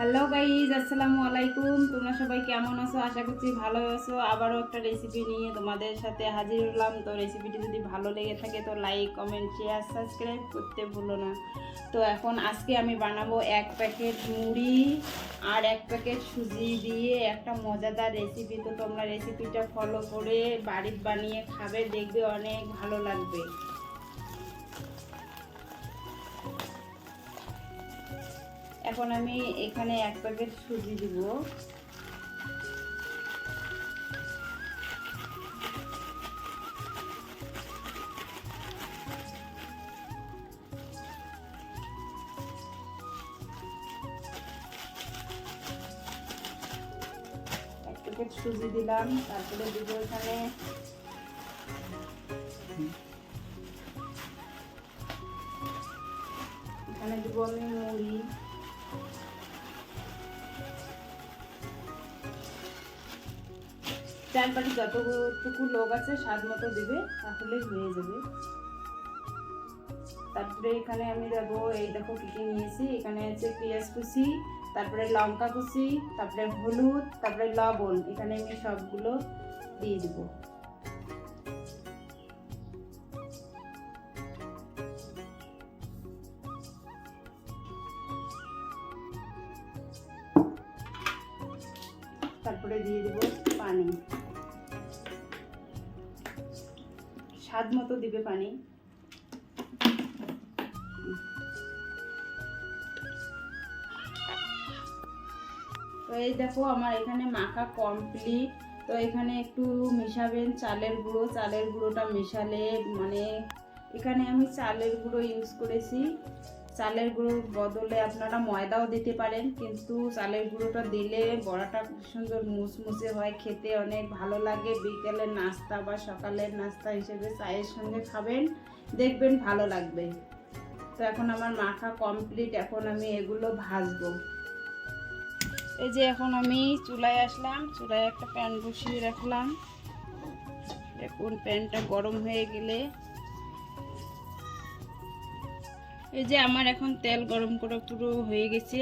Hello guys আসসালামু আলাইকুম। তোমরা সবাই কেমন আছো? আশা করছি ভালো আছো। আবারও একটা রেসিপি নিয়ে তোমাদের সাথে হাজির হলাম। তো রেসিপিটি যদি ভালো লেগে থাকে, তো লাইক কমেন্ট শেয়ার সাবস্ক্রাইব করতে ভুলো না। তো এখন আজকে আমি বানাবো এক প্যাকেট মুড়ি আর এক প্যাকেট সুজি দিয়ে একটা মজাদার রেসিপি তো তোমরা রেসিপিটা ফলো করে বাড়িতে বানিয়ে খাবে, দেখবে অনেক ভালো লাগবে। এখন আমি এখানে এক প্যাকেট সুজি দিব। প্যাকেট সুজি দিলাম, তারপরে দিব এখানে এখানে দিব আমি মুড়ি। চার পাটি যতটুকু লোক আছে, স্বাদ মতো দিবে, তাহলে হয়ে যাবে। তারপরে এখানে আমি দেবো, এই দেখো কী কী নিয়েছি। এখানে আছে পেঁয়াজ কুচি, তারপরে লঙ্কা কুচি, তারপরে হলুদ, তারপরে লবণ। এখানে আমি সবগুলো দিয়ে দেবো। তারপরে দিয়ে দেবো পানি। স্বাদ মতো দিবে পানি। তো এই দেখো আমার এখানে মাখা কমপ্লিট তো এখানে একটু মিশাবেন চালের গুঁড়ো। চালের গুঁড়োটা মেশালে মানে এখানে আমি চালের গুঁড়ো ইউজ করেছি। চালের গুঁড়োর বদলে আপনারা ময়দাও দিতে পারেন, কিন্তু চালের গুঁড়োটা দিলে বড়াটা সুন্দর মুসমুসে হয়, খেতে অনেক ভালো লাগে। বিকেলের নাস্তা বা সকালের নাস্তা হিসেবে চায়ের সঙ্গে খাবেন, দেখবেন ভালো লাগবে। তো এখন আমার মাখা কমপ্লিট এখন আমি এগুলো ভাজবো। এই যে এখন আমি চুলায় আসলাম, চুলায় একটা প্যান বসিয়ে রাখলাম। এখন প্যানটা গরম হয়ে গেলে এই যে আমার এখন তেল গরম করা পুরো হয়ে গেছে।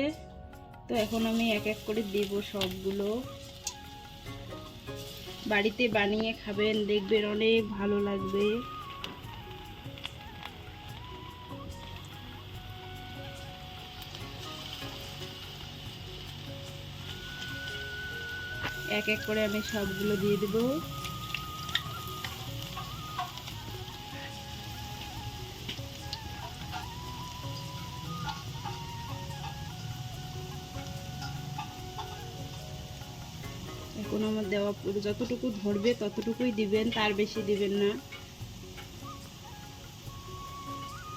তো এখন আমি এক এক করে দেব সবগুলো। বাড়িতে বানিয়ে খাবেন, দেখবেন অনেক ভালো লাগবে। এক এক করে আমি সবগুলো দিয়ে দেবো। যতটুকু ধরবে, ততটুকুই দিবেন, তার বেশি দিবেন না।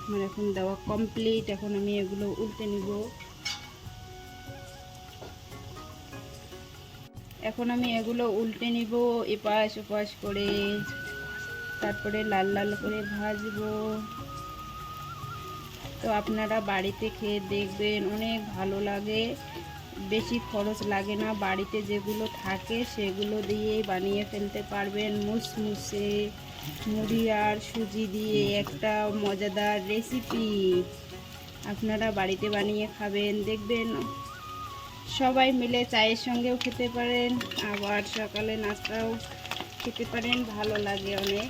আমার এখন দেওয়া কমপ্লিট এখন আমি এগুলো উল্টে নিব। এখন আমি এগুলো উল্টে নিব, এপাশ ওপাশ করে। তারপরে লাল লাল করে ভাজবো। তো আপনারা বাড়িতে খেয়ে দেখবেন, অনেক ভালো লাগে। বেশি খরচ লাগে না। বাড়িতে যেগুলো থাকে সেগুলো দিয়ে বানিয়ে ফেলতে পারবেন। মুসমুসে, মুড়ি আর সুজি দিয়ে একটা মজাদার রেসিপি আপনারা বাড়িতে বানিয়ে খাবেন। দেখবেন সবাই মিলে চায়ের সঙ্গেও খেতে পারেন, আবার সকালে নাস্তাও খেতে পারেন। ভালো লাগে অনেক।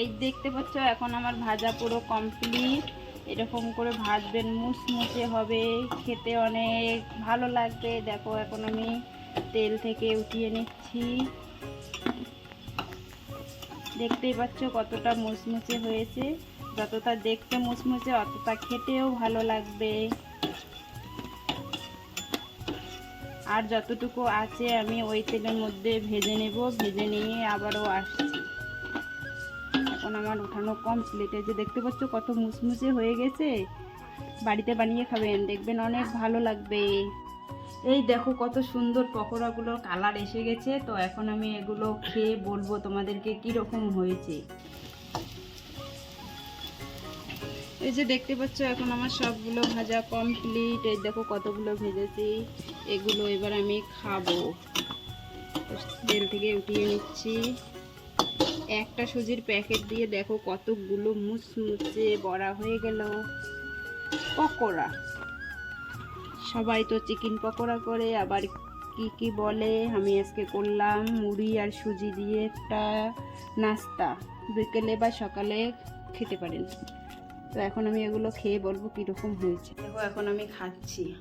এই দেখতে পাচ্ছ, এখন আমার ভাজা পুরো কমপ্লিট এরকম করে ভাজবেন মুসমুসে হবে, খেতে অনেক ভালো লাগবে। দেখো, এখন আমি তেল থেকে উঠিয়ে নিচ্ছি। দেখতেই পাচ্ছ কতটা মুসমুসে হয়েছে। যতটা দেখতে মুসমুসে অতটা খেতেও ভালো লাগবে। আর যতটুকু আছে, আমি ওই তেলের মধ্যে ভেজে নেব। ভেজে নিয়ে আবারও আসছি। আমার উঠানো কমপ্লিট এই যে দেখতে পাচ্ছ কত মুসমুসে হয়ে গেছে। বাড়িতে বানিয়ে খাবেন, দেখবেন অনেক ভালো লাগবে। এই দেখো কত সুন্দর পকোড়াগুলোর কালার এসে গেছে। তো এখন আমি এগুলো খেয়ে বলব তোমাদেরকে কীরকম হয়েছে। এই যে দেখতে পাচ্ছ এখন আমার সবগুলো ভাজা কমপ্লিট এই দেখো কতগুলো ভেজেছি। এগুলো এবার আমি খাব। তেল থেকে উঠিয়ে নিচ্ছি। একটা সুজির প্যাকেট দিয়ে দেখো কতগুলো মুচমুচে বড়া হয়ে গেল। পকোড়া। সবাই তো চিকেন পকোড়া করে, আবার কি কি বলে? আমি আজকে করলাম মুড়ি আর সুজি দিয়ে একটা নাস্তা। বিকেলে বা সকালে খেতে পারেন। তো এখন আমি এগুলো খেয়ে বলব কীরকম হয়েছে। দেখো, এখন আমি খাচ্ছি।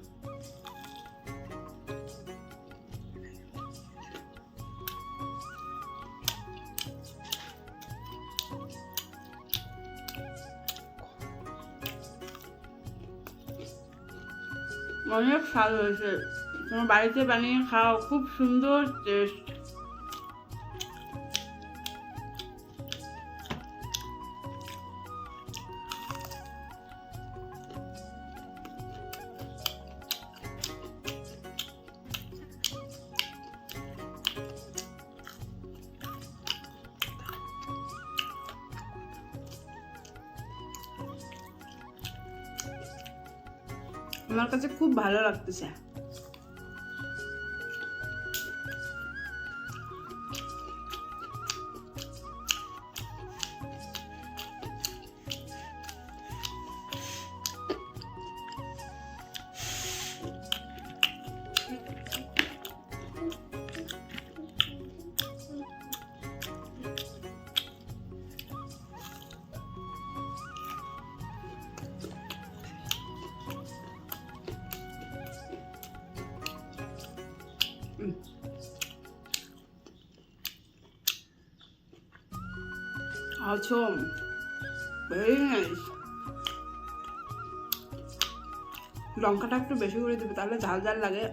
অনেক স্বাদ হয়েছে। তোমার বাড়িতে বানিয়ে খাও খুব সুন্দর টেস্ট আমার কাছে খুব ভালো লাগতেছে। Awesome. Very nice. লঙ্কাটা একটু বেশি করে দেবে, তাহলে ঝাল ঝাল লাগে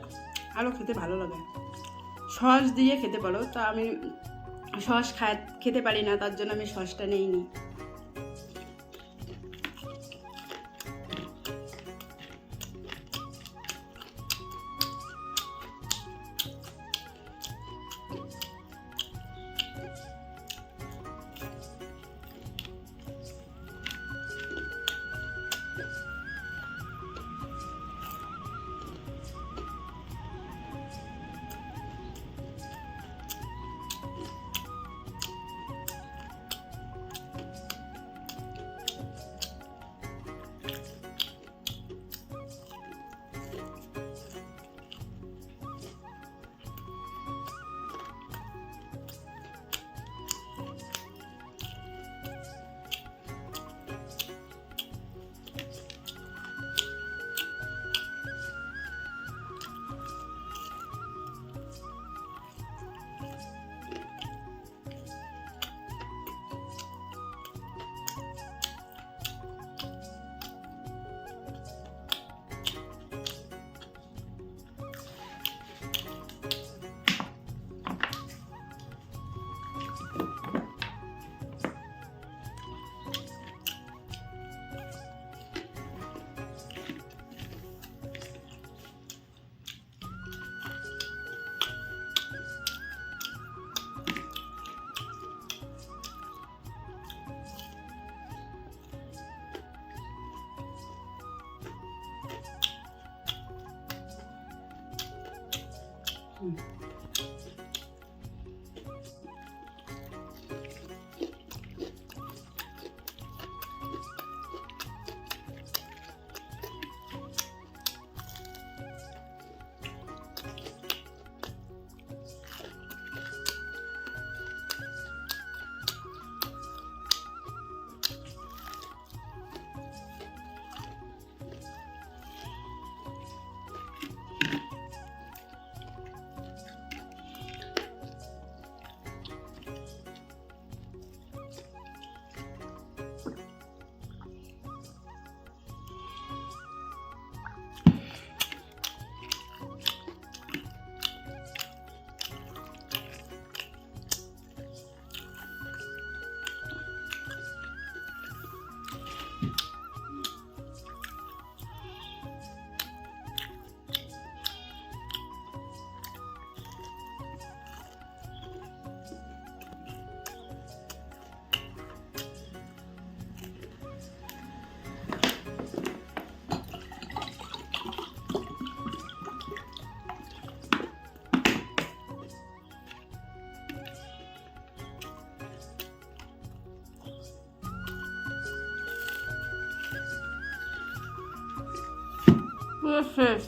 আরও খেতে ভালো লাগে সস দিয়ে খেতে পারো, তা আমি সস খায়, খেতে পারি না, তার জন্য আমি সসটা নেইনি শেষ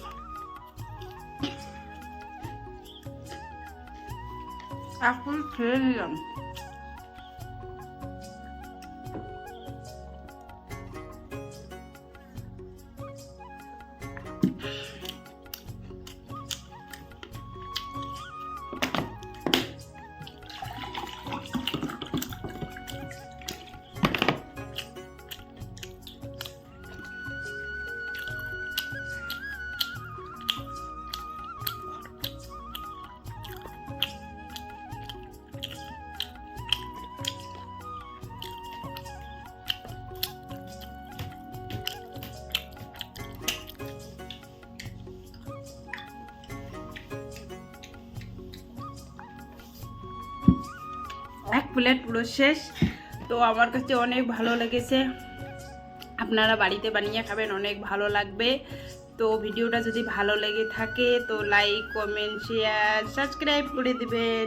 এখন খেয়ে নিলাম প্লেট পুরো শেষ। তো আমার কাছে অনেক ভালো লেগেছে। আপনারা বাড়িতে বানিয়ে খাবেন, অনেক ভালো লাগবে। তো ভিডিওটা যদি ভালো লেগে থাকে, তো লাইক কমেন্ট শেয়ার সাবস্ক্রাইব করে দিবেন।